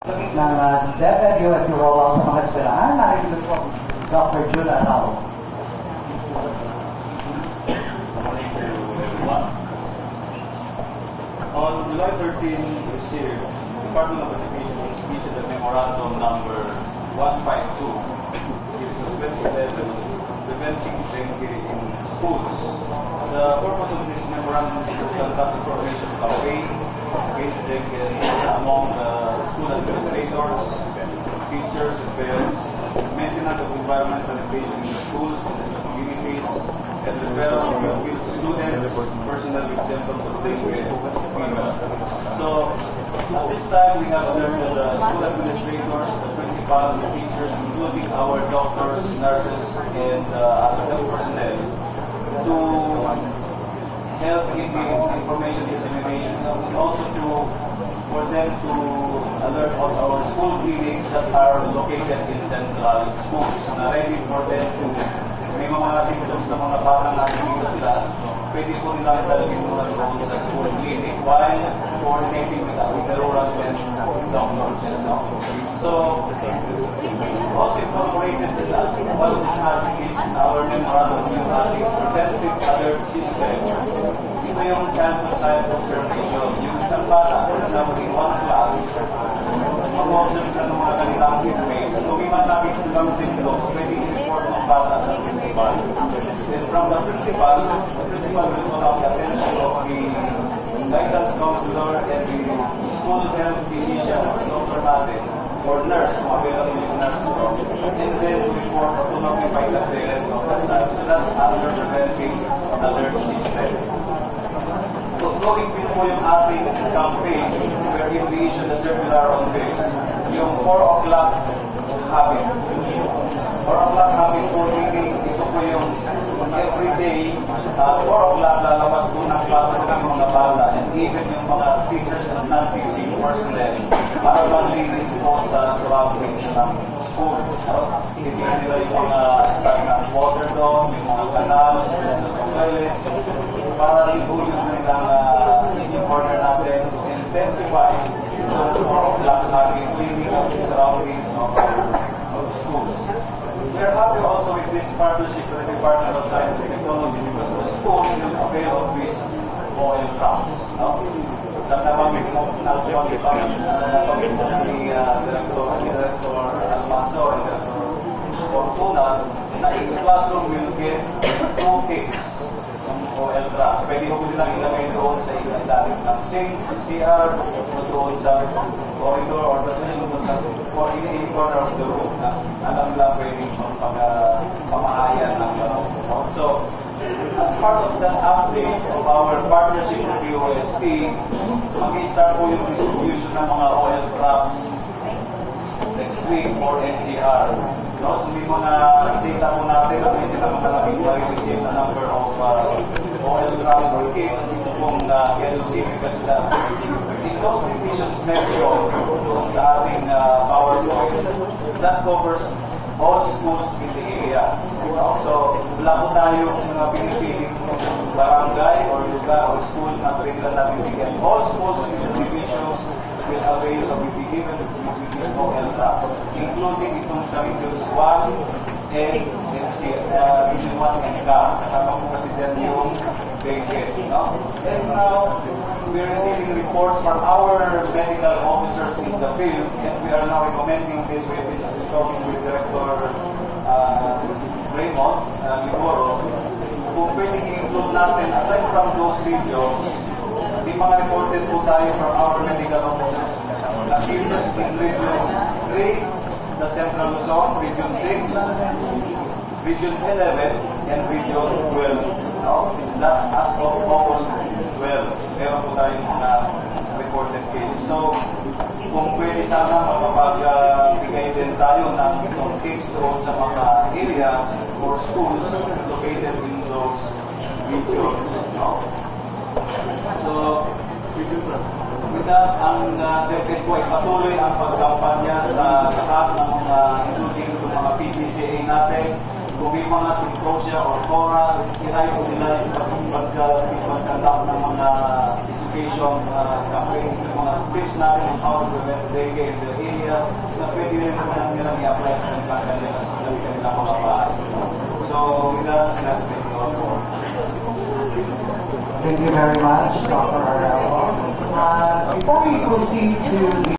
uh, rollout sa mga eskwelahan. Narinig po Dr. Arao. On July 13 this year, the Department of Education issued a memorandum number 152, series of 2011, preventing dengue in schools. The purpose of this memorandum is to conduct information campaign against dengue among the teachers, and parents, maintenance of environment sanitation in the schools and in the communities, and referral of students, with symptoms of dengue fever. So, at this time, we have alerted the school administrators, the principals, the teachers, including our doctors, nurses, and uh, other health personnel, to help in the information dissemination and also to for them to alert all our school clinics that are located in central schools na ready for them to may mga symptoms ng mga bata na hindi sila pwede po nila dalhin muna doon sa school clinic while coordinating with, the rural and doctors. So, also incorporated the principal, the principal will call out the attention of the guidance counselor and the school health physician or doctor natin or nurse, kung available yung nurse ko. And then report or to notify the parent of the child. So that's under the preventive alert system. So, going din po yung ating campaign wherein we issue the circular on this. Yung 4 o'clock habit. 4 o'clock habit po, hindi, ito po yung everyday, uh, 4 o'clock lalabas po ng classroom yung mga bata and even yung mga teachers and non-teaching personnel para maglinis po sa surroundings ng school. Titignan nila yung mga stagnant water doon, yung mga kanal, yung mga toilets, para rin po yung kanilang uh, yung corner natin intensify so 4 o'clock natin cleaning up the surroundings of our of schools. We are happy also with this partnership with the Department oil trucks. No? Nabanggit mo, nabanggit pa nabanggit mo ni Director, Almanzo and Director Fortuna na each classroom will get two kits ng oil truck. Pwede mo nilang ilagay doon sa ilalim ng sink, sa CR, o doon sa corridor, or basta nyo doon sa or in any corner of the room na alam nila pwede yung pag, uh, pamahayan ng ano. So, as part of that update of our partnership with UST, mag-start po yung distribution ng mga oil trucks next week for NCR. No, so may mga data po natin receive na number of uh, oil trucks or kits dito pong uh, Quezon City kasi na divisions metro doon sa ating uh, PowerPoint that covers all schools in the area. So, wala po tayo mga pinipiling barangay or lugar or school na pwede lang natin bigyan. All schools in the divisions will avail of the given with oil trucks, including itong sa regions 1 and let's see, uh, region 1 and CAR. Kasama po kasi dyan yung Benguet. No? And now, reports from our medical officers in the field, and we are now recommending this. We've been talking with Director uh, Raymond uh, Ligoro, kung pwedeng i-include natin, aside from those regions, di mga reported po tayo from our medical officers na cases in region 3, the Central Luzon, region 6, region 11, and region 12. No? That's as of August 12. Meron po tayong tayo ng itong case doon sa mga areas or schools located in those regions. No? So, with that, ang uh, DepEd po ay patuloy ang pagkampanya sa lahat ng mga, including yung mga PPCA natin, kung may mga symposia or fora, kinayo ko nila yung pagkandak ng mga education uh, campaign, yung mga tips natin on how to prevent na pwede rin i-apply sa mga kanila sa kanila mga bahay. So, that, thank you all. Thank you very much, Dr. Arello. Uh, before we proceed to